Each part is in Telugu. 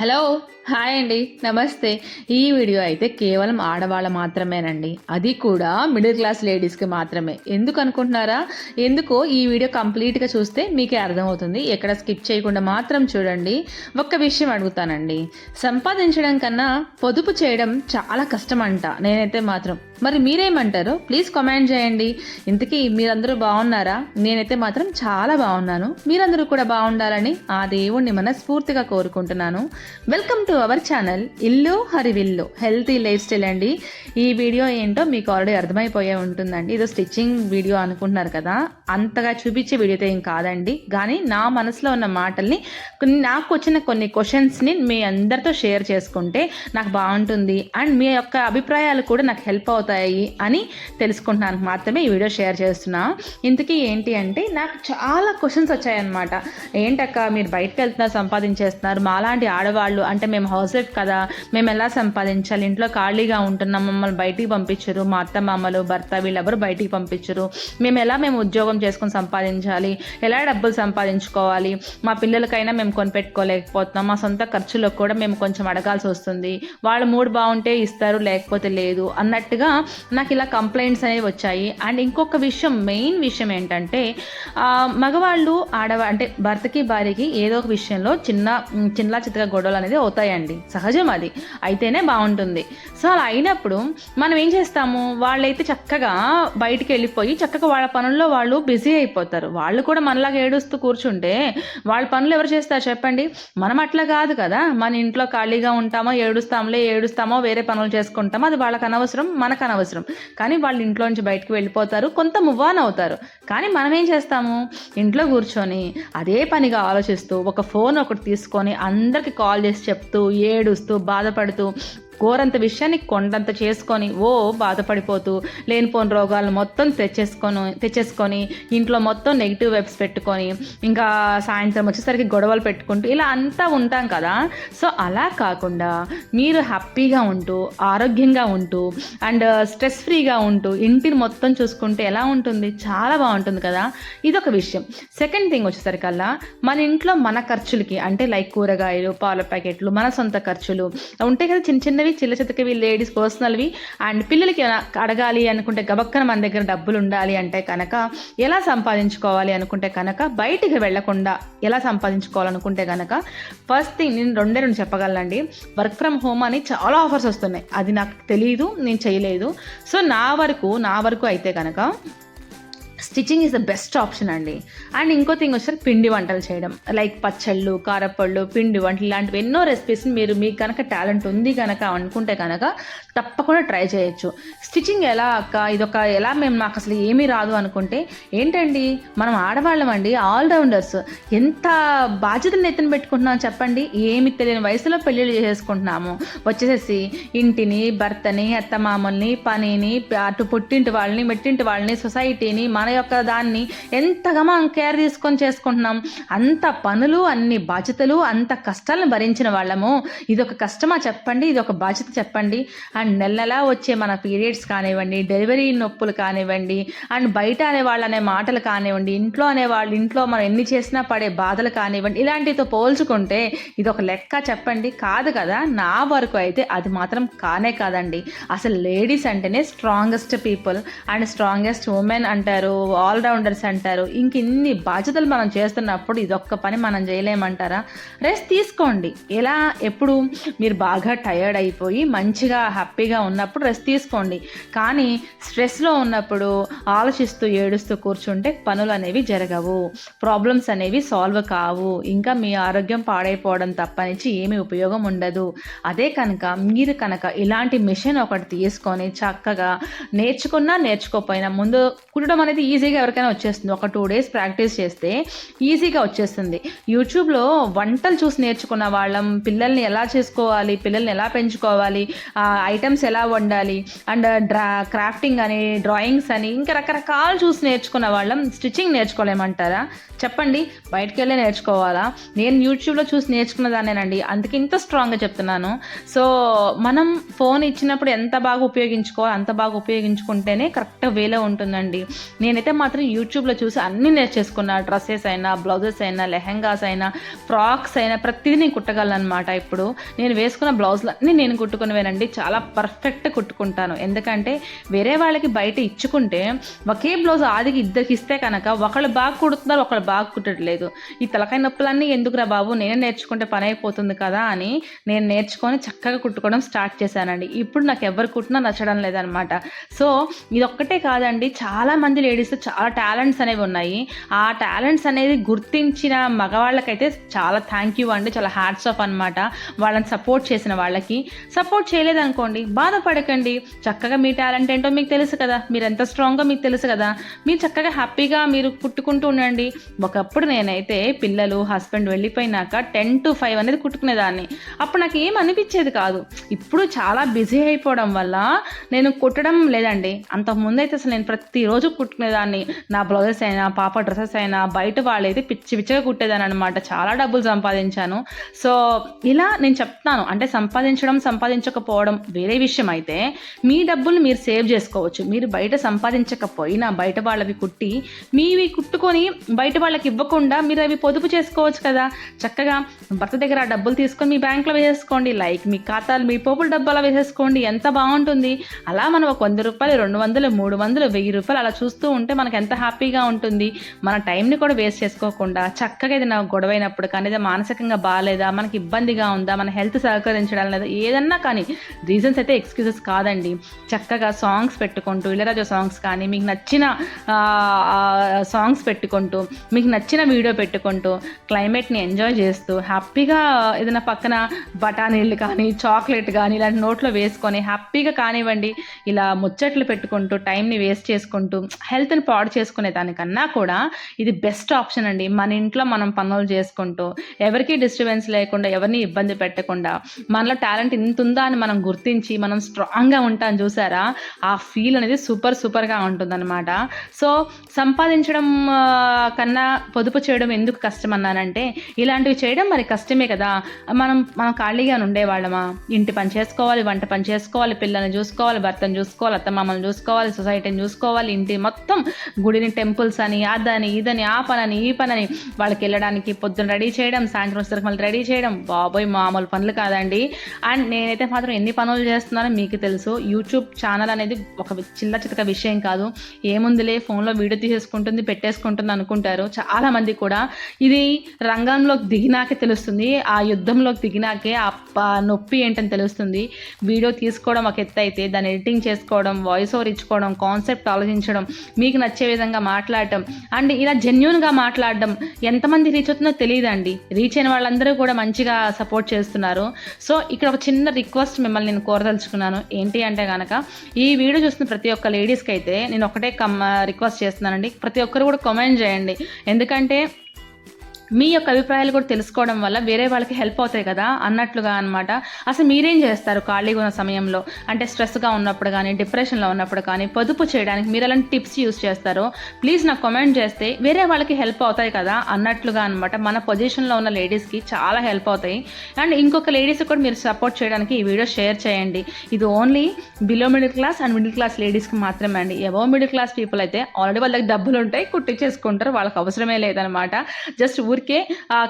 హలో హాయ్ అండి. నమస్తే. ఈ వీడియో అయితే కేవలం ఆడవాళ్ళ మాత్రమేనండి. అది కూడా మిడిల్ క్లాస్ లేడీస్కి మాత్రమే. ఎందుకు అనుకుంటున్నారా? ఎందుకో ఈ వీడియో కంప్లీట్గా చూస్తే మీకే అర్థమవుతుంది. ఎక్కడ స్కిప్ చేయకుండా మాత్రం చూడండి. ఒక్క విషయం అడుగుతానండి. సంపాదించడం కన్నా పొదుపు చేయడం చాలా కష్టం అంట నేనైతే మాత్రం. మరి మీరేమంటారు? ప్లీజ్ కామెంట్ చేయండి. ఇంతకీ మీరందరూ బాగున్నారా? నేనైతే మాత్రం చాలా బాగున్నాను. మీరందరూ కూడా బాగుండాలని ఆ దేవుణ్ణి మనస్ఫూర్తిగా కోరుకుంటున్నాను. వెల్కమ్ టు అవర్ ఛానల్ ఇల్లు హరివిల్లు హెల్తీ లైఫ్ స్టైల్ అండి. ఈ వీడియో ఏంటో మీకు ఆల్రెడీ అర్థమైపోయే ఉంటుందండి. ఇదో స్టిచ్చింగ్ వీడియో అనుకుంటున్నారు కదా. అంతగా చూపించే వీడియో ఏం కాదండి. కానీ నా మనసులో ఉన్న మాటల్ని నాకు వచ్చిన కొన్ని క్వశ్చన్స్ని మీ అందరితో షేర్ చేసుకుంటే నాకు బాగుంటుంది. అండ్ మీ యొక్క అభిప్రాయాలు కూడా నాకు హెల్ప్ అవుతాయి అని తెలుసుకుంటున్నాను. మాత్రమే ఈ వీడియో షేర్ చేస్తున్నా. ఇంతకీ ఏంటి అంటే నాకు చాలా క్వశ్చన్స్ వచ్చాయన్నమాట. ఏంటక్క మీరు బయటకు వెళ్తున్నారు సంపాదించేస్తున్నారు మాలాంటి ఆడవాళ్ళు అంటే మేము హౌస్ వైఫ్ కదా మేము ఎలా సంపాదించాలి? ఇంట్లో ఖాళీగా ఉంటున్నాం మమ్మల్ని బయటికి పంపించరు. మా అత్త మామలు భర్త వీళ్ళెవరు బయటికి పంపించరు. మేము ఎలా మేము ఉద్యోగం చేసుకొని సంపాదించాలి? ఎలా డబ్బులు సంపాదించుకోవాలి? మా పిల్లలకైనా మేము కొనిపెట్టుకోలేకపోతున్నాం. మా సొంత ఖర్చులకు కూడా మేము కొంచెం అడగాల్సి వస్తుంది. వాళ్ళు మూడు బాగుంటే ఇస్తారు లేకపోతే లేదు అన్నట్టుగా నాకు ఇలా కంప్లైంట్స్ అనేవి వచ్చాయి. అండ్ ఇంకొక విషయం మెయిన్ విషయం ఏంటంటే మగవాళ్ళు ఆడవా అంటే భర్తకి భార్యకి ఏదో ఒక విషయంలో చిన్న చిన్న చిత్తగా గొడవలు అనేది అవుతాయండి. సహజం అది. అయితేనే బాగుంటుంది. సో అలా అయినప్పుడు మనం ఏం చేస్తాము? వాళ్ళైతే చక్కగా బయటికి వెళ్ళిపోయి చక్కగా వాళ్ళ పనుల్లో వాళ్ళు బిజీ అయిపోతారు. వాళ్ళు కూడా మనలాగా ఏడుస్తూ కూర్చుంటే వాళ్ళ పనులు ఎవరు చేస్తారు చెప్పండి? మనం అట్లా కాదు కదా. మన ఇంట్లో ఖాళీగా ఉంటామో? ఏడుస్తాంలే ఏడుస్తామో? వేరే పనులు చేసుకుంటామో? అది వాళ్ళకి అనవసరం మనకు అనవసరం. కానీ వాళ్ళు ఇంట్లో నుంచి బయటకు వెళ్ళిపోతారు. కొంత మూవ్ ఆన్ అవుతారు. కానీ మనం ఏం చేస్తాము? ఇంట్లో కూర్చొని అదే పనిగా ఆలోచిస్తూ ఒక ఫోన్ ఒకటి తీసుకొని అందరికి కాల్ చేసి చెప్తూ ఏడుస్తూ బాధపడుతూ కోరంత విషయాన్ని కొండంత చేసుకొని ఓ బాధపడిపోతూ లేనిపోని రోగాలు మొత్తం తెచ్చేసుకొని తెచ్చేసుకొని ఇంట్లో మొత్తం నెగిటివ్ వెబ్స్ పెట్టుకొని ఇంకా సాయంత్రం వచ్చేసరికి గొడవలు పెట్టుకుంటూ ఇలా అంతా ఉంటాం కదా. సో అలా కాకుండా మీరు హ్యాపీగా ఉంటూ ఆరోగ్యంగా ఉంటూ అండ్ స్ట్రెస్ ఫ్రీగా ఉంటూ ఇంటిని మొత్తం చూసుకుంటే ఎలా ఉంటుంది? చాలా బాగుంటుంది కదా. ఇదొక విషయం. సెకండ్ థింగ్ వచ్చేసరికల్లా మన ఇంట్లో మన ఖర్చులకి అంటే లైక్ కూరగాయలు పాల ప్యాకెట్లు మన సొంత ఖర్చులు ఉంటాయి కదా చిన్న చిన్నవి చిల్ల చిత్తకవి లేడీస్ పర్సనల్వి అండ్ పిల్లలకి అడగాలి అనుకుంటే గబక్కన మన దగ్గర డబ్బులు ఉండాలి అంటే కనుక ఎలా సంపాదించుకోవాలి అనుకుంటే కనుక బయటికి వెళ్ళకుండా ఎలా సంపాదించుకోవాలనుకుంటే కనుక ఫస్ట్ థింగ్ నేను రెండే రెండు చెప్పగలనండి. వర్క్ ఫ్రమ్ హోమ్ అని చాలా ఆఫర్స్ వస్తున్నాయి. అది నాకు తెలియదు నేను చేయలేదు. సో నా వరకు నా వరకు అయితే కనుక stitching is the best option అండి. అండ్ ఇంకో థింగ్ వచ్చేసరికి పిండి వంటలు చేయడం. లైక్ పచ్చళ్ళు కారపళ్ళు పిండి వంటలు ఇలాంటివి ఎన్నో రెసిపీస్ని మీరు మీకు కనుక టాలెంట్ ఉంది కనుక అనుకుంటే కనుక తప్పకుండా ట్రై చేయొచ్చు. స్టిచ్చింగ్ ఎలా అక్క? ఇదొక ఎలా మేము నాకు అసలు ఏమీ రాదు అనుకుంటే ఏంటండి? మనం ఆడవాళ్ళం అండి ఆల్రౌండర్స్ ఎంత బాధ్యతను ఎత్తున పెట్టుకుంటున్నాం చెప్పండి? ఏమి తెలియని వయసులో పెళ్ళిళ్ళు చేసేసుకుంటున్నాము. వచ్చేసేసి ఇంటిని భర్తని అత్తమామల్ని పనిని అటు పుట్టింటి వాళ్ళని మెట్టింటి వాళ్ళని సొసైటీని మన మన యొక్క దాన్ని ఎంతగా మనం కేర్ తీసుకొని చేసుకుంటున్నాం. అంత పనులు అన్ని బాధ్యతలు అంత కష్టాలను భరించిన వాళ్ళము. ఇది ఒక కష్టమా చెప్పండి? ఇది ఒక బాధ్యత చెప్పండి. అండ్ నెల నెలా వచ్చే మన పీరియడ్స్ కానివ్వండి డెలివరీ నొప్పులు కానివ్వండి అండ్ బయట అనే వాళ్ళనే మాటలు కానివ్వండి ఇంట్లో అనే వాళ్ళు ఇంట్లో మనం ఎన్ని చేసినా పడే బాధలు కానివ్వండి ఇలాంటితో పోల్చుకుంటే ఇది ఒక లెక్క చెప్పండి. కాదు కదా నా వరకు అయితే అది మాత్రం కానే కాదండి. అసలు లేడీస్ అంటేనే strongest people and strongest women అంటారు. ఆల్రౌండర్స్ అంటారు. ఇంక ఇన్ని బాధ్యతలు మనం చేస్తున్నప్పుడు ఇదొక్క పని మనం చేయలేమంటారా? రెస్ట్ తీసుకోండి. ఎలా? ఎప్పుడు? మీరు బాగా టయర్డ్ అయిపోయి మంచిగా హ్యాపీగా ఉన్నప్పుడు రెస్ట్ తీసుకోండి. కానీ స్ట్రెస్లో ఉన్నప్పుడు ఆలోచిస్తూ ఏడుస్తూ కూర్చుంటే పనులు అనేవి జరగవు. ప్రాబ్లమ్స్ అనేవి సాల్వ్ కావు. ఇంకా మీ ఆరోగ్యం పాడైపోవడం తప్పనిచ్చి ఏమీ ఉపయోగం ఉండదు. అదే కనుక మీరు కనుక ఇలాంటి మిషన్ ఒకటి తీసుకొని చక్కగా నేర్చుకున్నా నేర్చుకోకపోయినా ముందు కుట్టడం అనేది ఈజీగా ఎవరికైనా వచ్చేస్తుంది. ఒక టూ డేస్ ప్రాక్టీస్ చేస్తే ఈజీగా వచ్చేస్తుంది. యూట్యూబ్లో వంటలు చూసి నేర్చుకున్న వాళ్ళం పిల్లల్ని ఎలా చేసుకోవాలి పిల్లల్ని ఎలా పెంచుకోవాలి ఐటమ్స్ ఎలా వండాలి అండ్ డ్రా క్రాఫ్టింగ్ అని డ్రాయింగ్స్ అని ఇంకా రకరకాలు చూసి నేర్చుకున్న వాళ్ళం స్టిచ్చింగ్ నేర్చుకోలేమంటారా? చెప్పండి బయటకు వెళ్ళి నేర్చుకోవాలా? నేను యూట్యూబ్లో చూసి నేర్చుకున్న దానేనండి అందుకే ఇంత స్ట్రాంగ్గా చెప్తున్నాను. సో మనం ఫోన్ ఇచ్చినప్పుడు ఎంత బాగా ఉపయోగించుకోవాలి అంత బాగా ఉపయోగించుకుంటేనే కరెక్ట్ వేలో ఉంటుందండి. నేను నేనైతే మాత్రం యూట్యూబ్లో చూసి అన్నీ నేర్చేసుకున్నా డ్రెస్సెస్ అయినా బ్లౌజెస్ అయినా లెహెంగాస్ అయినా ఫ్రాక్స్ అయినా ప్రతిదీ నేను కుట్టగలను అనమాట ఇప్పుడు. నేను వేసుకున్న బ్లౌజులు అన్నీ నేను కుట్టుకునేవేనండి. చాలా పర్ఫెక్ట్ కుట్టుకుంటాను. ఎందుకంటే వేరే వాళ్ళకి బయట ఇచ్చుకుంటే ఒకే బ్లౌజ్ ఆదికి ఇద్దరికి ఇస్తే కనుక ఒకళ్ళు బాగా కుడుతున్నారు ఒకళ్ళు బాగా కుట్టట్లేదు. ఈ తలకాయ నొప్పులన్నీ ఎందుకురా బాబు? నేనే నేర్చుకుంటే పని అయిపోతుంది కదా అని నేను నేర్చుకొని చక్కగా కుట్టుకోవడం స్టార్ట్ చేశానండి. ఇప్పుడు నాకు ఎవరు కుట్టినా నచ్చడం లేదనమాట సో ఇది ఒక్కటే కాదండి. చాలా మంది లేడీస్ చాలా టాలెంట్స్ అనేవి ఉన్నాయి. ఆ టాలెంట్స్ అనేది గుర్తించిన మగవాళ్ళకైతే చాలా థ్యాంక్ యూ అండి. చాలా హ్యాట్స్ ఆఫ్ అనమాట వాళ్ళని సపోర్ట్ చేసిన వాళ్ళకి. సపోర్ట్ చేయలేదనుకోండి బాధపడకండి. చక్కగా మీ టాలెంట్ ఏంటో మీకు తెలుసు కదా. మీరు ఎంత స్ట్రాంగ్గా మీకు తెలుసు కదా. మీరు చక్కగా హ్యాపీగా మీరు కుట్టుకుంటూ ఉండండి. ఒకప్పుడు నేనైతే పిల్లలు హస్బెండ్ వెళ్ళిపోయినాక టెన్ టు ఫైవ్ అనేది కుట్టుకునేదాన్ని. అప్పుడు నాకు ఏం అనిపించేది కాదు. ఇప్పుడు చాలా బిజీ అయిపోవడం వల్ల నేను కుట్టడం లేదండి. అంతకుముందు అయితే అసలు నేను ప్రతిరోజు కుట్టుకునేదాన్ని నా బ్లౌజెస్ అయినా పాప డ్రెస్సెస్ అయినా బయట వాళ్ళైతే పిచ్చి పిచ్చిగా కుట్టేదాన్ని అనమాట చాలా డబ్బులు సంపాదించాను. సో ఇలా నేను చెప్తాను అంటే సంపాదించడం సంపాదించకపోవడం వేరే విషయం అయితే మీ డబ్బులు మీరు సేవ్ చేసుకోవచ్చు. మీరు బయట సంపాదించకపోయినా బయట వాళ్ళవి కుట్టి మీవి కుట్టుకొని బయట వాళ్ళకి ఇవ్వకుండా మీరు అవి పొదుపు చేసుకోవచ్చు కదా. చక్కగా భర్త దగ్గర ఆ డబ్బులు తీసుకొని మీ బ్యాంక్లో వేసేసుకోండి. లైక్ మీ ఖాతాలు మీ పోపుల డబ్బాలో వేసేసుకోండి. ఎంత బాగుంటుంది. అలా మనం ఒక వంద రూపాయలు రెండు వందలు మూడు వందలు వెయ్యి రూపాయలు అలా చూస్తూ ఉంటే మనకు ఎంత హ్యాపీగా ఉంటుంది. మన టైంని కూడా వేస్ట్ చేసుకోకుండా చక్కగా ఏదైనా గొడవైనప్పుడు కానీ ఏదైనా మానసికంగా బాగాలేదా మనకి ఇబ్బందిగా ఉందా మన హెల్త్ సహకరించడం లేదా ఏదన్నా కానీ రీజన్స్ అయితే ఎక్స్క్యూజెస్ కాదండి. చక్కగా సాంగ్స్ పెట్టుకుంటూ ఇళరాజా సాంగ్స్ కానీ మీకు నచ్చిన సాంగ్స్ పెట్టుకుంటూ మీకు నచ్చిన వీడియో పెట్టుకుంటూ క్లైమేట్ని ఎంజాయ్ చేస్తూ హ్యాపీగా ఏదైనా పక్కన బఠానీళ్ళు కానీ చాక్లెట్ కానీ ఇలాంటి నోట్లో వేసుకొని హ్యాపీగా కానివ్వండి. ఇలా ముచ్చట్లు పెట్టుకుంటూ టైంని వేస్ట్ చేసుకుంటూ హెల్త్ హెల్త్ని పాడు చేసుకునే దానికన్నా కూడా ఇది బెస్ట్ ఆప్షన్ అండి. మన ఇంట్లో మనం పనులు చేసుకుంటూ ఎవరికి డిస్టర్బెన్స్ లేకుండా ఎవరిని ఇబ్బంది పెట్టకుండా మనలో టాలెంట్ ఇంత ఉందా అని మనం గుర్తించి మనం స్ట్రాంగ్గా ఉంటాం చూసారా? ఆ ఫీల్ అనేది సూపర్ సూపర్గా ఉంటుందన్నమాట. సో సంపాదించడం కన్నా పొదుపు చేయడం ఎందుకు కష్టం అన్నానంటే ఇలాంటివి చేయడం మరి కష్టమే కదా. మనం మనం ఖాళీగా ఉండేవాళ్ళమా? ఇంటి పని చేసుకోవాలి వంట పని చేసుకోవాలి పిల్లల్ని చూసుకోవాలి భర్తను చూసుకోవాలి అత్తమామల్ని చూసుకోవాలి సొసైటీని చూసుకోవాలి ఇంటి మొత్తం గుడిని టెంపుల్స్ అని అదని ఇదని ఆ పనని ఈ పనని వాళ్ళకి వెళ్ళడానికి పొద్దున్న రెడీ చేయడం సాయంత్రం వచ్చేసరికి మళ్ళీ రెడీ చేయడం బాబోయ్ మామూలు పనులు కాదండి. అండ్ నేనైతే మాత్రం ఎన్ని పనులు చేస్తున్నానో మీకు తెలుసు. యూట్యూబ్ ఛానల్ అనేది ఒక చిన్న చితక విషయం కాదు. ఏముందిలే ఫోన్లో వీడియో తీసేసుకుంటుంది పెట్టేసుకుంటుంది అనుకుంటారు చాలామంది కూడా. ఇది రంగంలోకి దిగినాకే తెలుస్తుంది. ఆ యుద్ధంలోకి దిగినాకే ఆ నొప్పి ఏంటని తెలుస్తుంది. వీడియో తీసుకోవడం ఒక ఎత్తు అయితే దాన్ని ఎడిటింగ్ చేసుకోవడం వాయిస్ ఓవర్ ఇచ్చుకోవడం కాన్సెప్ట్ ఆలోచించడం మీ మీకు నచ్చే విధంగా మాట్లాడటం. అండ్ ఇలా జెన్యున్గా మాట్లాడడం ఎంతమంది రీచ్ అవుతుందో తెలియదండి. రీచ్ అయిన వాళ్ళందరూ కూడా మంచిగా సపోర్ట్ చేస్తున్నారు. సో ఇక్కడ ఒక చిన్న రిక్వెస్ట్ మిమ్మల్ని నేను కోరదలుచుకున్నాను. ఏంటి అంటే కనుక ఈ వీడియో చూస్తున్న ప్రతి ఒక్క లేడీస్కి అయితే నేను ఒకటే కమ్ రిక్వెస్ట్ చేస్తున్నానండి. ప్రతి ఒక్కరు కూడా కామెంట్ చేయండి. ఎందుకంటే మీ యొక్క అభిప్రాయాలు కూడా తెలుసుకోవడం వల్ల వేరే వాళ్ళకి హెల్ప్ అవుతాయి కదా అన్నట్లుగా అనమాట అసలు మీరేం చేస్తారు ఖాళీగా ఉన్న సమయంలో? అంటే స్ట్రెస్గా ఉన్నప్పుడు కానీ డిప్రెషన్లో ఉన్నప్పుడు కానీ పొదుపు చేయడానికి మీరు ఎలాంటి టిప్స్ యూస్ చేస్తారో? ప్లీజ్ నాకు కామెంట్ చేస్తే వేరే వాళ్ళకి హెల్ప్ అవుతాయి కదా అన్నట్లుగా అనమాట మన పొజిషన్లో ఉన్న లేడీస్కి చాలా హెల్ప్ అవుతాయి. అండ్ ఇంకొక లేడీస్ కూడా మీరు సపోర్ట్ చేయడానికి ఈ వీడియో షేర్ చేయండి. ఇది only below middle class and middle class లేడీస్కి మాత్రమే అండి. ఎవో మిడిల్ క్లాస్ పీపుల్ అయితే ఆల్రెడీ వాళ్ళకి డబ్బులు ఉంటాయి కుట్టించేసుకుంటారు వాళ్ళకి అవసరమే లేదనమాట జస్ట్ ఊరికే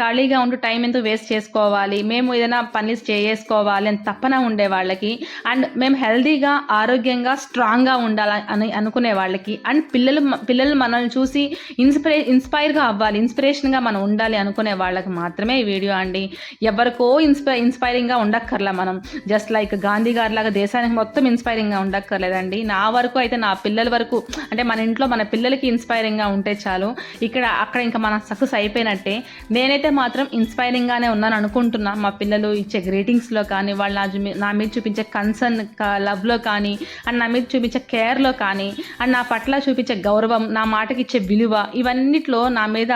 ఖాళీగా ఉంటూ టైం ఎందుకు వేస్ట్ చేసుకోవాలి? మేము ఏదైనా పని చేసుకోవాలి అని తప్పన ఉండే వాళ్ళకి అండ్ మేము హెల్తీగా ఆరోగ్యంగా స్ట్రాంగ్గా ఉండాలి అని అనుకునే వాళ్ళకి అండ్ పిల్లలు పిల్లలు మనల్ని చూసి ఇన్స్పిరే ఇన్స్పైర్గా అవ్వాలి ఇన్స్పిరేషన్గా మనం ఉండాలి అనుకునే వాళ్ళకి మాత్రమే ఈ వీడియో అండి. ఎవరికో ఇన్స్పై ఇన్స్పైరింగ్గా ఉండక్కర్లా మనం. జస్ట్ లైక్ గాంధీ గారి లాగా దేశానికి మొత్తం ఇన్స్పైరింగ్గా ఉండక్కర్లేదండి. నా వరకు అయితే నా పిల్లల వరకు అంటే మన ఇంట్లో మన పిల్లలకి ఇన్స్పైరింగ్గా ఉంటే చాలు. ఇక్కడ అక్కడ ఇంకా మన సక్సెస్ అయిపోయినట్టే. నేనైతే మాత్రం ఇన్స్పైరింగ్గానే ఉన్నాను అనుకుంటున్నా. మా పిల్లలు ఇచ్చే గ్రీటింగ్స్లో కానీ వాళ్ళు నా నా మీద చూపించే కన్సర్న్ లవ్లో కానీ అండ్ నా మీద చూపించే కేర్లో కానీ అండ్ నా పట్ల చూపించే గౌరవం నా మాటకి ఇచ్చే విలువ ఇవన్నిట్లో నా మీద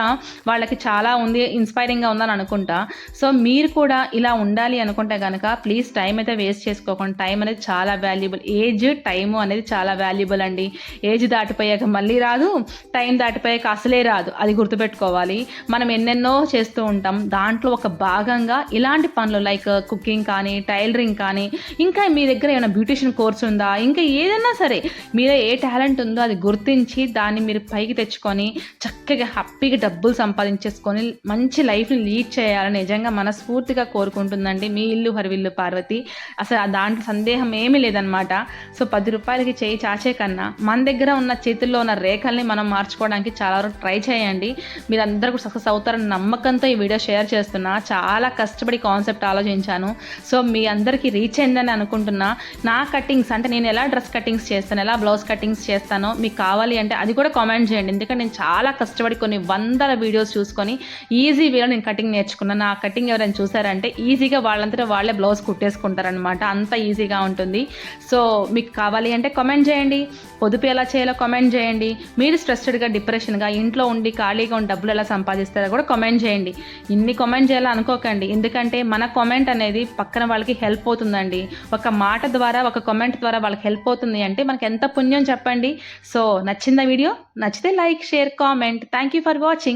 వాళ్ళకి చాలా ఉంది ఇన్స్పైరింగ్గా ఉందని అనుకుంటా. సో మీరు కూడా ఇలా ఉండాలి అనుకుంటే కనుక ప్లీజ్ టైం అయితే వేస్ట్ చేసుకోకుండా. టైం అనేది చాలా వాల్యుబుల్ ఏజ్ టైము అనేది చాలా వాల్యుబుల్ అండి. ఏజ్ దాటిపోయాక మళ్ళీ రాదు టైం దాటిపోయాక అసలే రాదు. అది గుర్తుపెట్టుకోవాలి. మనం ఎన్ని ఎన్నెన్నో చేస్తూ ఉంటాం. దాంట్లో ఒక భాగంగా ఇలాంటి పనులు లైక్ కుకింగ్ కానీ టైలరింగ్ కానీ ఇంకా మీ దగ్గర ఏమైనా బ్యూటిషియన్ కోర్స్ ఉందా? ఇంకా ఏదైనా సరే మీరే ఏ టాలెంట్ ఉందో అది గుర్తించి దాన్ని మీరు పైకి తెచ్చుకొని చక్కగా హ్యాపీగా డబ్బులు సంపాదించేసుకొని మంచి లైఫ్ని లీడ్ చేయాలని నిజంగా మనస్ఫూర్తిగా కోరుకుంటుందండి. మీ ఇల్లు హరివిల్లు పార్వతి. అసలు ఆ దాంట్లో సందేహం ఏమీ లేదనమాట సో పది రూపాయలకి చేయి చాచే కన్నా మన దగ్గర ఉన్న చేతుల్లో ఉన్న రేఖల్ని మనం మార్చుకోవడానికి చాలా వరకు ట్రై చేయండి. మీరు అందరూ సక్సెస్ అవుతారు అవుతారని నమ్మకంతో ఈ వీడియో షేర్ చేస్తున్నా. చాలా కష్టపడి కాన్సెప్ట్ ఆలోచించాను. సో మీ అందరికీ రీచ్ అయిందని అనుకుంటున్నా. నా కటింగ్స్ అంటే నేను ఎలా డ్రెస్ కటింగ్స్ చేస్తాను ఎలా బ్లౌజ్ కటింగ్స్ చేస్తానో మీకు కావాలి అంటే అది కూడా కామెంట్ చేయండి. ఎందుకంటే నేను చాలా కష్టపడి కొన్ని వందల వీడియోస్ చూసుకొని ఈజీ వేలో నేను కటింగ్ నేర్చుకున్నాను నా కటింగ్ ఎవరైనా చూసారంటే ఈజీగా వాళ్ళంతటా వాళ్ళే బ్లౌజ్ కుట్టేసుకుంటారనమాట అంత ఈజీగా ఉంటుంది. సో మీకు కావాలి అంటే కామెంట్ చేయండి. పొదుపు ఎలా చేయాలో కామెంట్ చేయండి. మీరు స్ట్రెస్డ్గా డిప్రెషన్గా ఇంట్లో ఉండి ఖాళీగా ఉండి డబ్బులు ఎలా సంపాదిస్తారో కూడా కామెంట్ చేయండి. ఇన్ని కామెంట్ చేయాలో అనుకోకండి. ఎందుకంటే మన కామెంట్ అనేది పక్కన వాళ్ళకి హెల్ప్ అవుతుందండి ఒక మాట ద్వారా ఒక కామెంట్ ద్వారా వాళ్ళకి హెల్ప్ అవుతుంది అంటే మనకి ఎంత పుణ్యం చెప్పండి. సో నచ్చిందా వీడియో? నచ్చితే like share comment thank you for watching